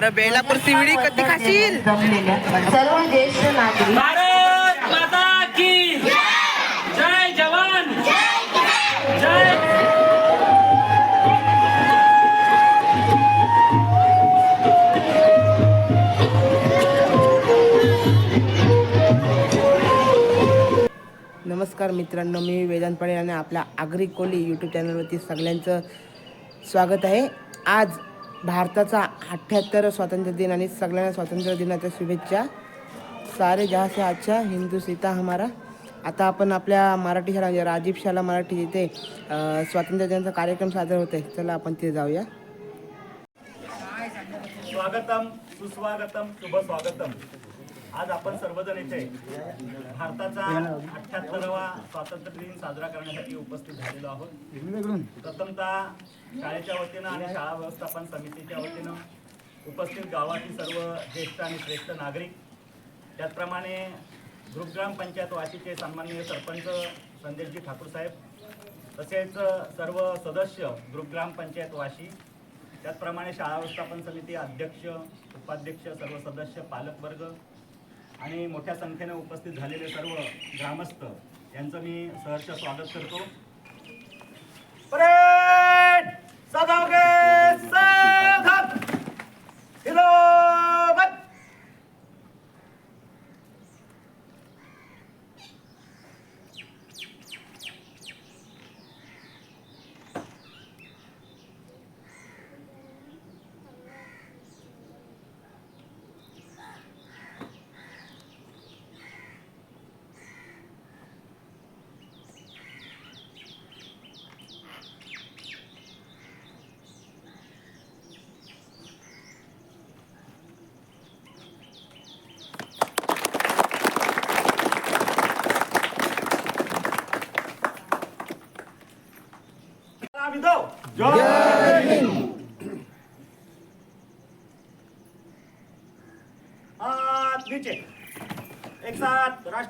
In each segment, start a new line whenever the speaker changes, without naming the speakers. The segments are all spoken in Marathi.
अरे बेलापूर सिवडी कधी खाशील?
जमलेल्या सर्व ज्येष्ठ नागरिक
भारत माता की जय जवान। जय
नमस्कार मित्रांनो मी वेदांत पाटील आणि आपल्या आगरी कोली यूट्यूब चॅनलवरती सगळ्यांचं स्वागत आहे. आज भारताचा अठ्ठ्याहत्तर स्वातंत्र्य दिन आणि सगळ्यांना स्वातंत्र्य दिनाच्या शुभेच्छा. सारे जहाँ से अच्छा हिंदू सीता हमारा. आता आपण आपल्या मराठी शाळा म्हणजे राजीव शाला मराठी इथे स्वातंत्र्य दिनाचा कार्यक्रम साजरा होते चला आपण तिथे जाऊया.
स्वागतम सुस्वागतम शुभ स्वागतम आज आपण सर्वजण इथे भारताचा अठ्याहत्तरावा स्वातंत्र्य दिन साजरा करण्यासाठी उपस्थित झालेलो आहोत. प्रथमतः शाळेच्या वतीनं आणि शाळा व्यवस्थापन समितीच्या वतीनं उपस्थित गावातील सर्व ज्येष्ठ आणि श्रेष्ठ नागरिक त्याचप्रमाणे ग्रुपग्राम पंचायत वाशीचे सन्माननीय सरपंच संदेशजी ठाकूर साहेब तसेच सर्व सदस्य ग्रुपग्राम पंचायत वाशी त्याचप्रमाणे शाळा व्यवस्थापन समिती अध्यक्ष उपाध्यक्ष सर्व सदस्य पालकवर्ग आणि मोठ्या संख्येने उपस्थित झालेले सर्व ग्रामस्थ यांचं मी सहर्ष स्वागत करतो.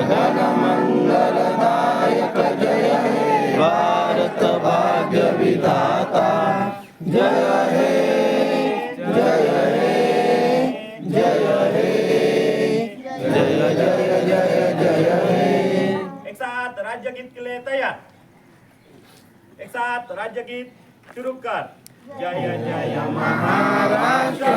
एक साथ राज्य गीत के लिए तैयार एक साथ राज्य गीत शुरू कर जय जय महाराष्ट्र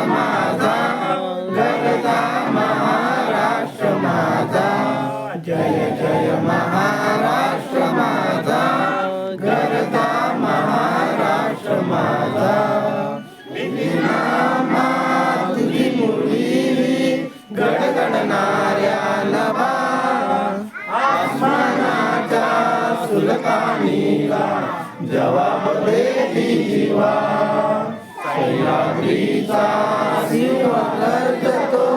जीवा सह्याद्रीचा शिव गर्जतो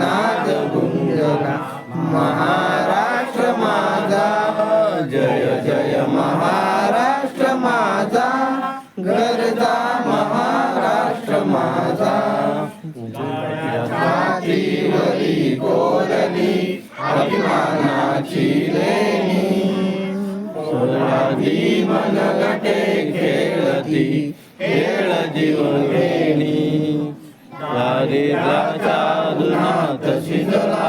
नाद महाराष्ट्र माझा जय जय मन गटे खेळती खेळ जीवघेणी दारिद्राच्या दुनात शिजला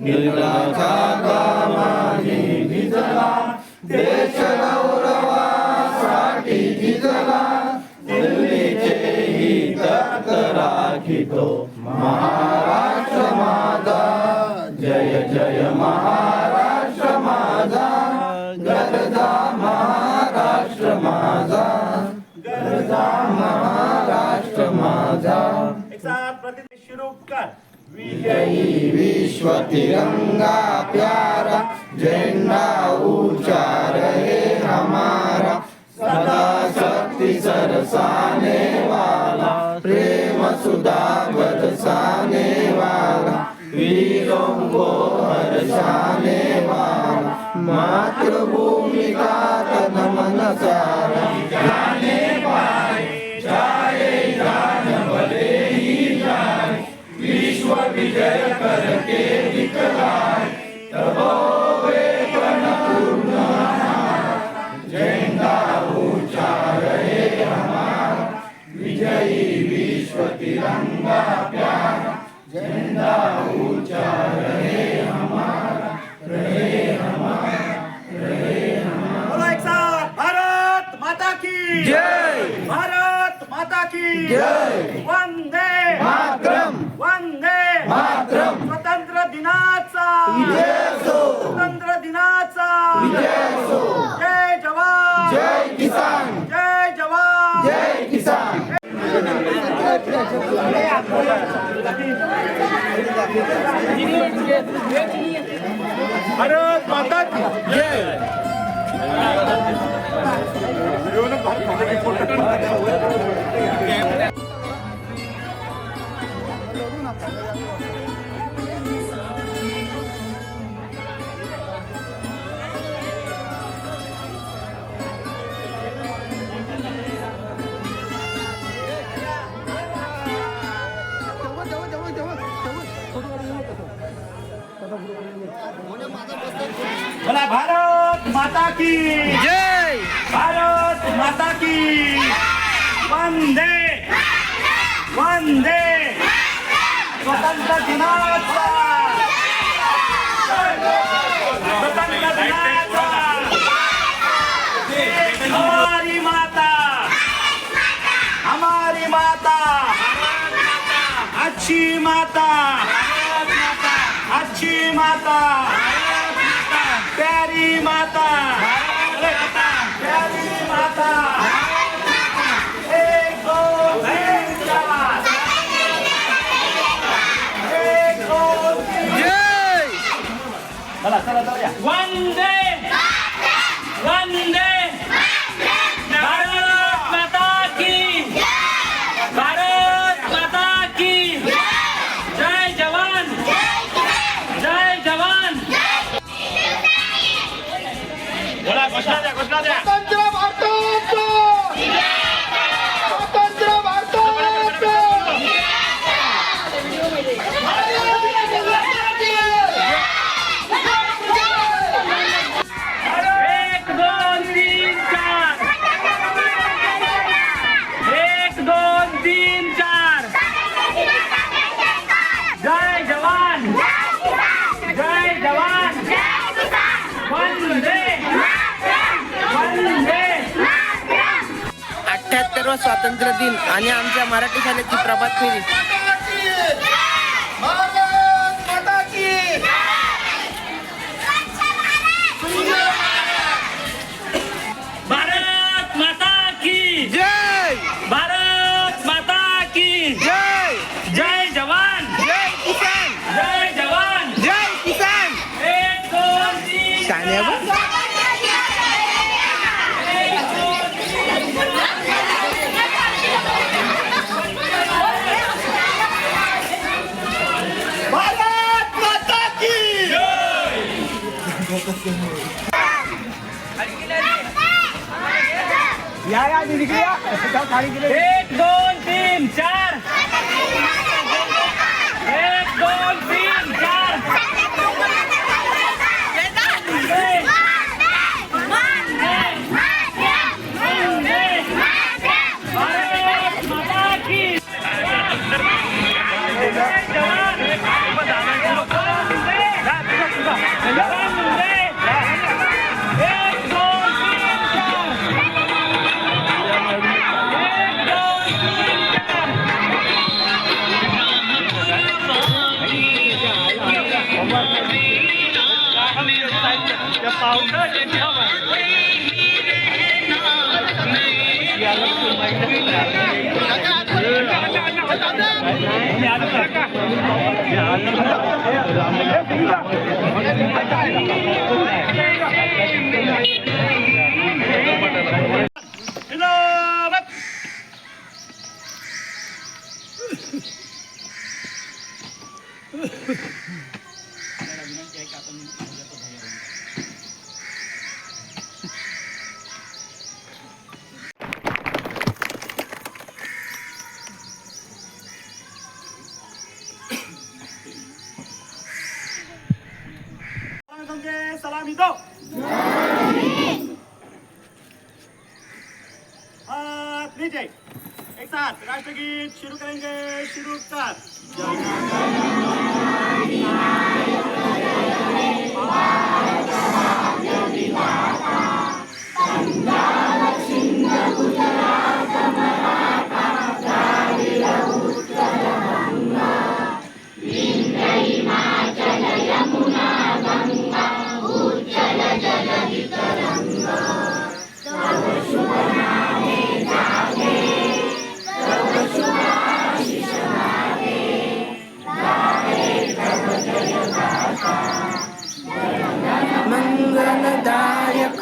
निर्लाचा कामाने भिजला देश गौरवासाठी झिजला दिल्लीचे ही तर्क राखितो महाराष्ट्र माता जय जय विश्व तिरंगा प्यारा झंडा ऊंचा रहे हमारा सदा शक्ति सरसाने वाला प्रेम सुधा बरसाने वाला वीरों को हर्षाने वाला मातृभूमि विश्व विजय
भारत माता की
जय
भारत माता की।
जय।
भारत माता की। वंदे। वंदे। स्वतंत्र दिनाचा स्वतंत्र दिनाचा हमारी माता। हमारी माता। अच्छी माता। अच्छी माता। प्यारी माता प्यारी माता एक दो तीन चार एक दो तीन
जय
चला चला जाऊया
वंदे वंदे भारत 나 한.
सर्व स्वातंत्र्य दिन आणि आमच्या मराठी शाळेची प्रभात फेरी.
या या दीदी या
एक दोन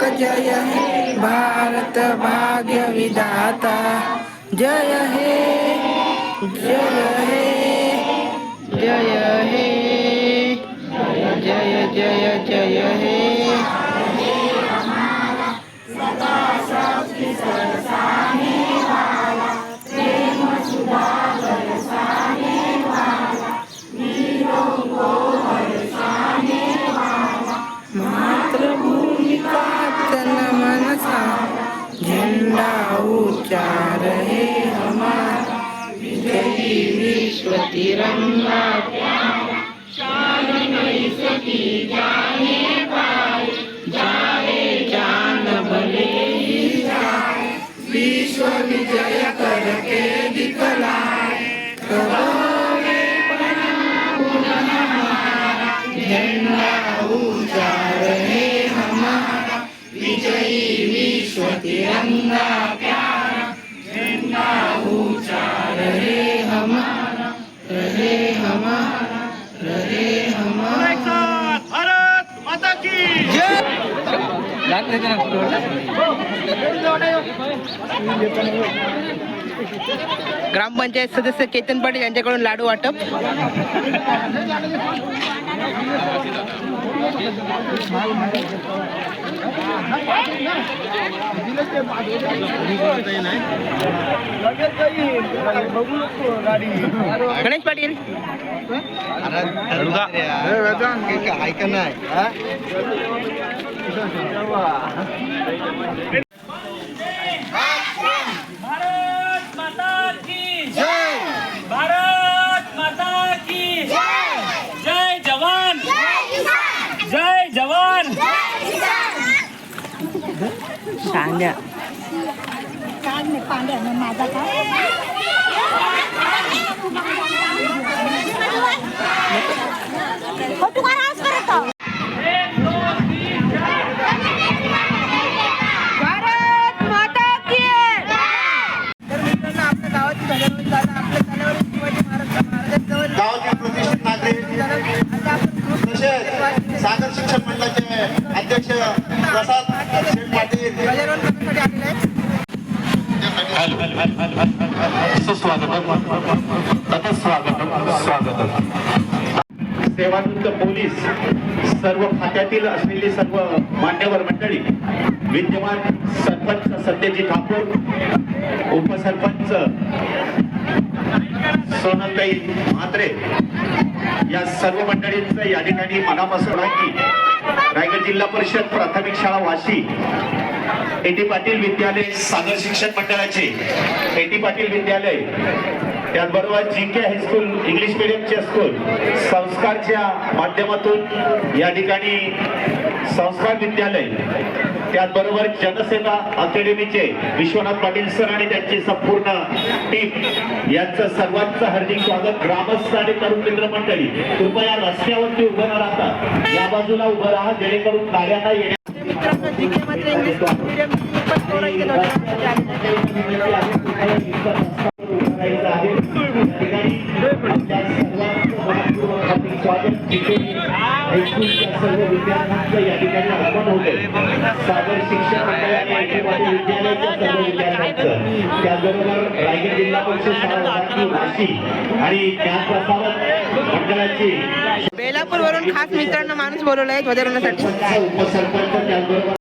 लोक जय
हे भारत भाग्य विधाता. जय हे जय हे जय हे जय जय जय हे.
सदा
ग्रामपंचायत सदस्य केतन पाटील यांच्याकडून लाडू वाटप. गणेश पाटील
ऐक नाही
भारत माता की भारत माता की जय जवान जय जवान
शांड्या
काय नाही पांड्यानं माझा काय हो तू काय आवाज करत आहो? भारत माता की
तर मित्रांनो आपल्या गावाची ध्वजारोहण झालं आपल्या झाल्यावर शिवाजी महाराज महाराजांजवळ
गावातील प्रतिष्ठित नागरिक तसेच सागर शिक्षण मंडळाचे अध्यक्ष प्रसाद
सेवानिवृत्त पोलीस सर्व खात्यातील असलेली सर्व मान्यवर मंडळी विद्यमान सरपंच सत्यजी ठाकूर उपसरपंच सोनलताई म्हात्रे या सर्व मंडळींचं या ठिकाणी मनापासून रायगड जिल्हा परिषद प्राथमिक शाळा वाशी एटी पाटील विद्यालय सागर शिक्षण मंडळाचे एटी पाटील विद्यालय त्याचबरोबर G K high school English मिडियमचे school संस्कारच्या माध्यमातून या ठिकाणी संस्कार विद्यालय त्याचबरोबर जनसेवा अकॅडमीचे विश्वनाथ पाटील सर आणि त्यांची संपूर्ण टीम यांचं सर्वांचं हार्दिक स्वागत. ग्रामस्थ आणि तरुण मित्र मंडळी कृपया रस्त्यावरती उभं न राहता या बाजूला उभं राहा जेणेकरून गाड्यांना येण्या
तिथे हायस्कूलच्या सर्व विद्यार्थ्यांचं या ठिकाणी आगमन होते सागर शिक्षण विद्यालयाच्या
सर्व विद्यार्थ्यांचं.
त्याचबरोबर रायगड जिल्हा परिषद वाशी आणि मंडळाची
बेलापूरवरून खास मित्रांना माणूस बोलवला आहे ध्वजारोहणासाठी.
उपसरपंच त्याचबरोबर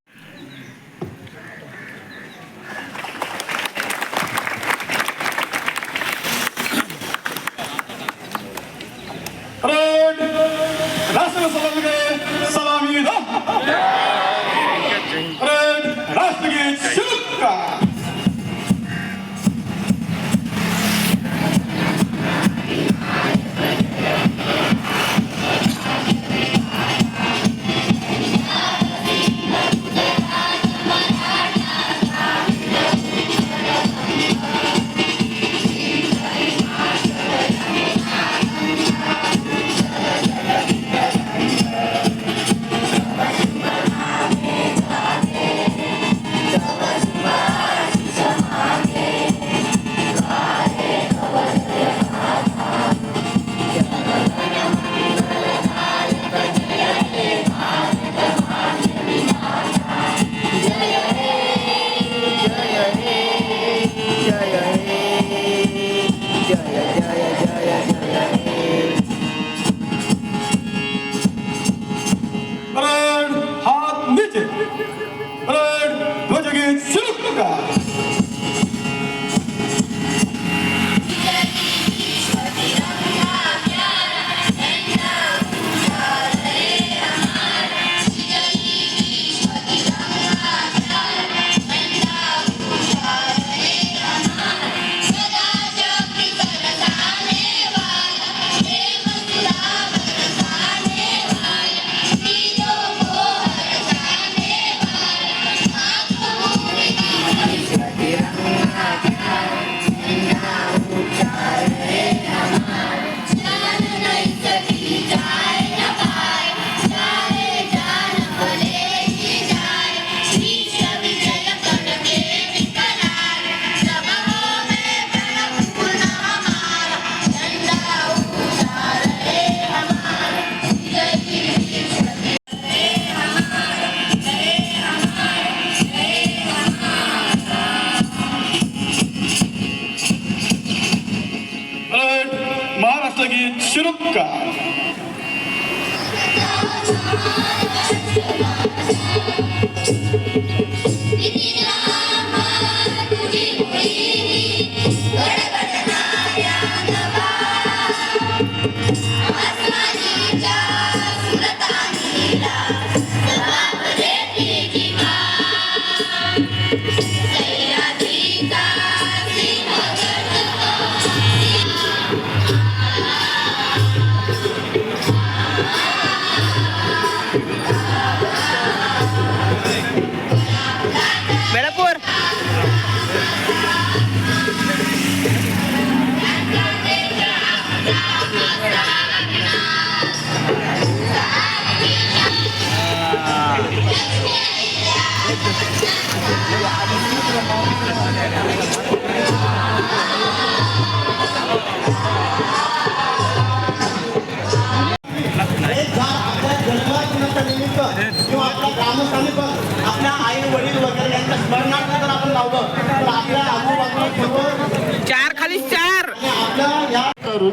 करून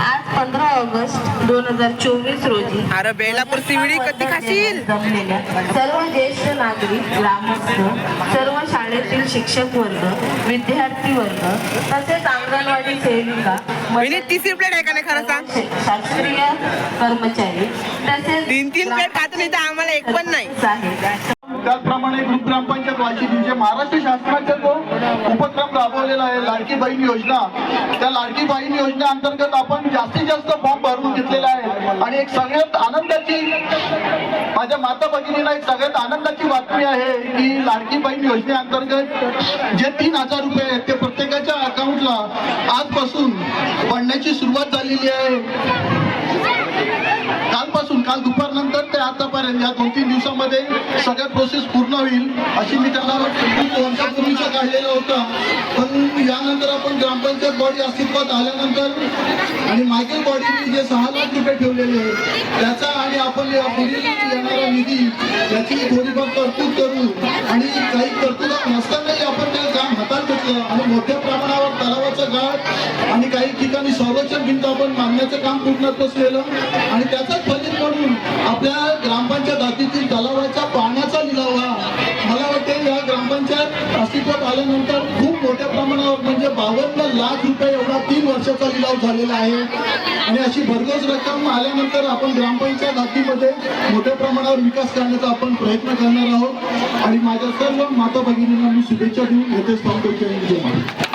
आज पंधरा ऑगस्ट दोन हजार चोवीस रोजी
अरे बेलापूर सिवडी कधी खाशील?
जमलेल्या सर्व ज्येष्ठ नागरिक ग्रामस्थ सर्व शाळेतील शिक्षक वर्ग विद्यार्थी वर्ग तसेच अंगणवाडी सेविका
विनीत तिसरी प्लेट आहे का नाही खरं सांग?
शा- शास्त्रीय कर्मचारी तसेच
तीन तीन प्लेट खात नाही तर आम्हाला एक पण नाही.
त्याचप्रमाणे ग्रामपंचायत वाशिम जे म्हणजे महाराष्ट्र शासनाचा जो उपक्रम राबवलेला आहे लाडकी बहीण योजना त्या लाडकी बहीण योजनेअंतर्गत आपण जास्तीत जास्त फॉर्म भरून घेतलेला आहे. आणि एक सगळ्यात आनंदाची माझ्या माता भगिनीला एक सगळ्यात आनंदाची बातमी आहे की लाडकी बहीण योजनेअंतर्गत जे तीन हजार रुपये आहेत ते प्रत्येकाच्या अकाउंटला आजपासून पडण्याची सुरुवात झालेली आहे. कालपासून काल दुपारनंतर ते आतापर्यंत या दोन तीन दिवसामध्ये सगळ्या प्रोसेस पूर्ण होईल अशी मी त्यांना खूप वर्षापूर्वीचा काढलेला होता. पण यानंतर आपण ग्रामपंचायत बॉडी अस्तित्वात आल्यानंतर आणि मायकेल बॉडीने जे सहा लाख रुपये ठेवलेले आहेत त्याचा आणि आपण पुढील येणारा निधी याची थोडीफार तरतूद करू. आणि काही तरतूद नसतानाही आपण ते काम हातात घेतलं. आणि मोठ्या प्रमाणावर तलावाचं गाठ आणि आणि ठिकाणी संरक्षण भिंत आपण बांधण्याचं काम पूर्णत्वास केलं आणि त्याचाच फलित म्हणून आपल्या ग्रामपंचायत जातीतील तलावाच्या पाण्याचा लिलाव हा मला वाटते या ग्रामपंचायत अस्तित्वात आल्यानंतर खूप मोठ्या प्रमाणावर म्हणजे बावन्न लाख रुपये एवढा तीन वर्षाचा लिलाव झालेला आहे. आणि अशी भरघोस रक्कम आल्यानंतर आपण ग्रामपंचायत हातीमध्ये मोठ्या प्रमाणावर विकास करण्याचा आपण प्रयत्न करणार आहोत. आणि माझ्या सर्व माता भगिनींना मी शुभेच्छा देऊन येथेच थांबतो जय हिंद, जय महाराष्ट्र.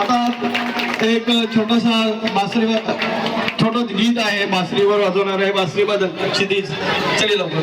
आता एक छोटासा बासरी छोटं गीत आहे बासरीवर वाजवणार आहे बासरीबद्दल क्षितिज चले लवकर.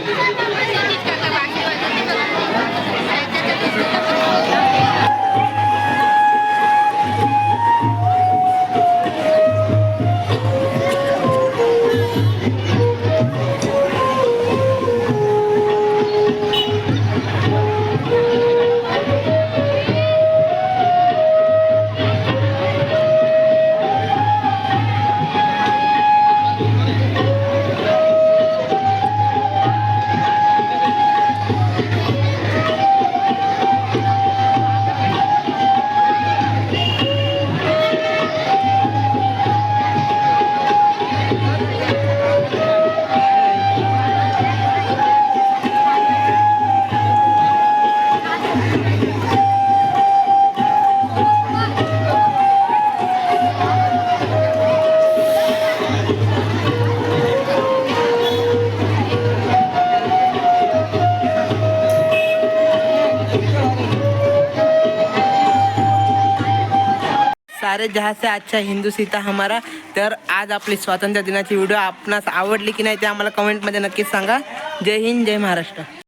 सारे जहाज से अच्छा हिंदू सीता हमारा। तर आज आपली स्वातंत्र्य दिनाची व्हिडिओ आपणास आवडली की नाही ते आम्हाला कमेंटमध्ये नक्कीच सांगा. जय हिंद जय महाराष्ट्र.